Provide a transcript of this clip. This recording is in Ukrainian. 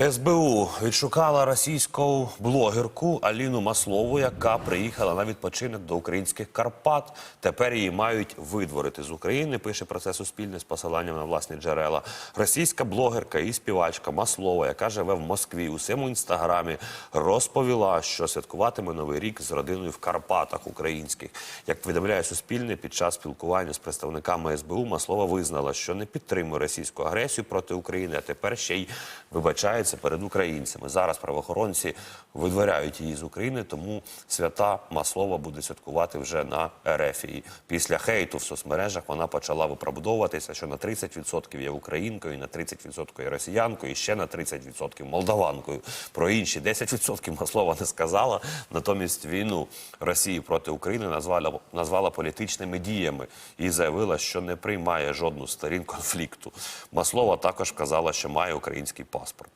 СБУ відшукала російську блогерку Аліну Маслову, яка приїхала на відпочинок до українських Карпат. Тепер її мають видворити з України. Пише про це Суспільне з посиланням на власні джерела. Російська блогерка і співачка Маслова, яка живе в Москві, у своєму інстаграмі розповіла, що святкуватиме новий рік з родиною в Карпатах українських. Як повідомляє Суспільне, під час спілкування з представниками СБУ Маслова визнала, що не підтримує російську агресію проти України, а тепер ще й вибачається перед українцями. Зараз правоохоронці видворяють її з України, тому свята Маслова буде святкувати вже на Ерефії. Після хейту в соцмережах вона почала виправдовуватися, що на 30% є українкою, на 30% є росіянкою, і ще на 30% молдаванкою. Про інші 10% Маслова не сказала. Натомість війну Росії проти України назвала, назвала політичними діями і заявила, що не приймає жодну сторін конфлікту. Маслова також казала, що має український паспорт.